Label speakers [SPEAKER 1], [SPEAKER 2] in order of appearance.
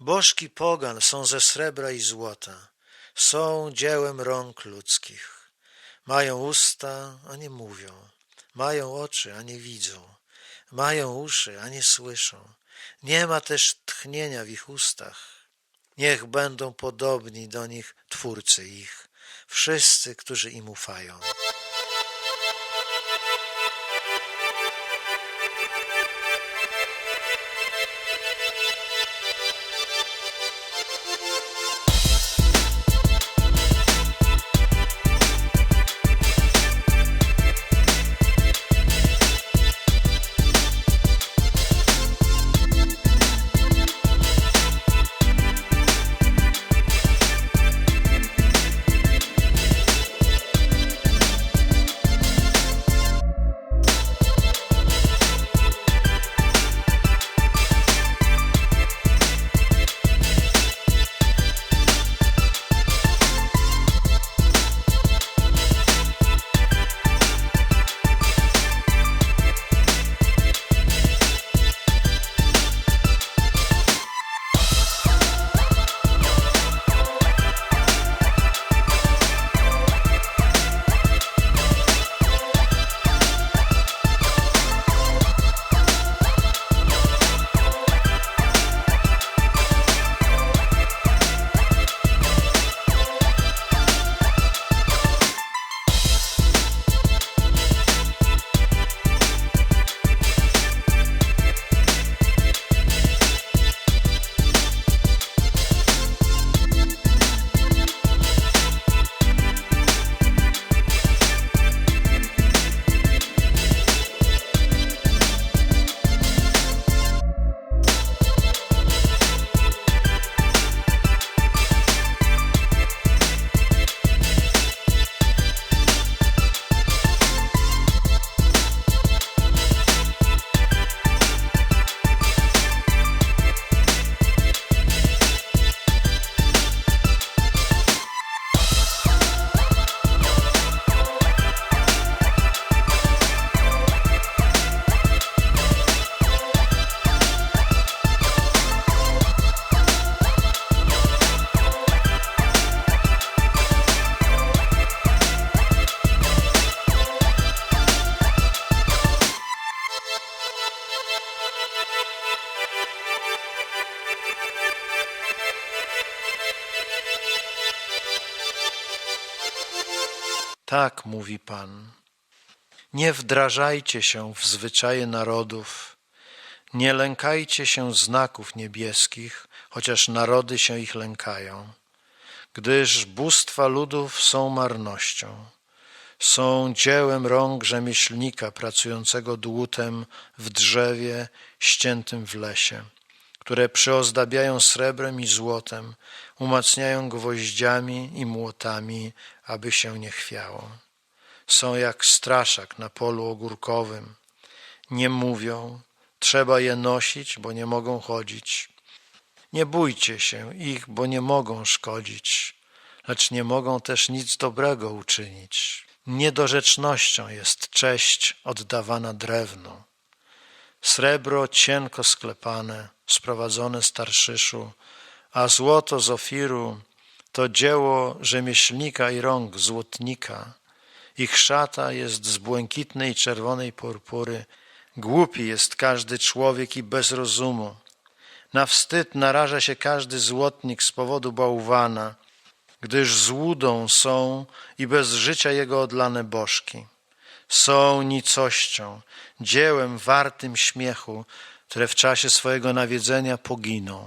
[SPEAKER 1] Bożki pogan są ze srebra i złota, są dziełem rąk ludzkich. Mają usta, a nie mówią, mają oczy, a nie widzą, mają uszy, a nie słyszą. Nie ma też tchnienia w ich ustach. Niech będą podobni do nich Twórcy ich, wszyscy, którzy im ufają. Tak mówi Pan. Nie wdrażajcie się w zwyczaje narodów, nie lękajcie się znaków niebieskich, chociaż narody się ich lękają, gdyż bóstwa ludów są marnością, są dziełem rąk rzemieślnika pracującego dłutem w drzewie ściętym w lesie, które przyozdabiają srebrem i złotem, umacniają gwoździami i młotami, aby się nie chwiało. Są jak straszak na polu ogórkowym. Nie mówią, trzeba je nosić, bo nie mogą chodzić. Nie bójcie się ich, bo nie mogą szkodzić, lecz nie mogą też nic dobrego uczynić. Niedorzecznością jest cześć oddawana drewnu. Srebro cienko sklepane, sprowadzone z Tarszyszu, a złoto z Ofiru to dzieło rzemieślnika i rąk złotnika. Ich szata jest z błękitnej czerwonej purpury. Głupi jest każdy człowiek i bez rozumu. Na wstyd naraża się każdy złotnik z powodu bałwana, gdyż złudą są i bez życia jego odlane bożki. Są nicością, dziełem wartym śmiechu, które w czasie swojego nawiedzenia poginą.